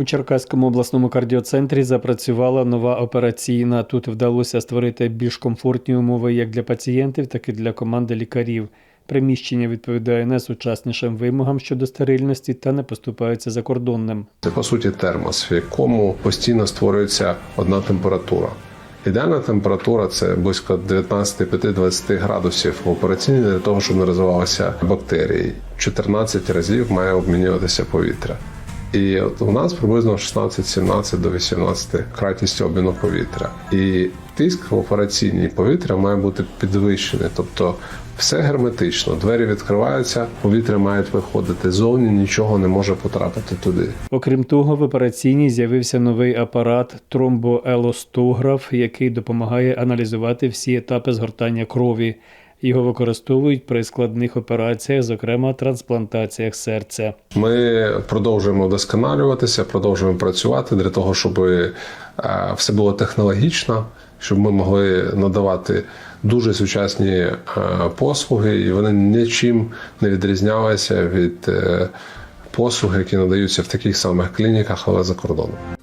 У Черкаському обласному кардіоцентрі запрацювала нова операційна. Тут вдалося створити більш комфортні умови як для пацієнтів, так і для команди лікарів. Приміщення відповідає найсучаснішим вимогам щодо стерильності та не поступаються закордонним. Це по суті термос, в якому постійно створюється одна температура. Ідеальна температура це близько 19-20 градусів в операційній для того, щоб не розвивалися бактерії. 14 разів має обмінюватися повітря. І от у нас приблизно 16-17 до 18 кратність обміну повітря. І тиск в операційній повітря має бути підвищений, тобто все герметично, двері відкриваються, повітря має виходити зовні, нічого не може потрапити туди. Окрім того, в операційній з'явився новий апарат тромбоелостограф, який допомагає аналізувати всі етапи згортання крові. Його використовують при складних операціях, зокрема трансплантаціях серця. Ми продовжуємо вдосконалюватися, продовжуємо працювати для того, щоб е, все було технологічно, щоб ми могли надавати дуже сучасні е, послуги, і вони нічим не відрізнялися від е, послуг, які надаються в таких самих клініках, але за кордоном.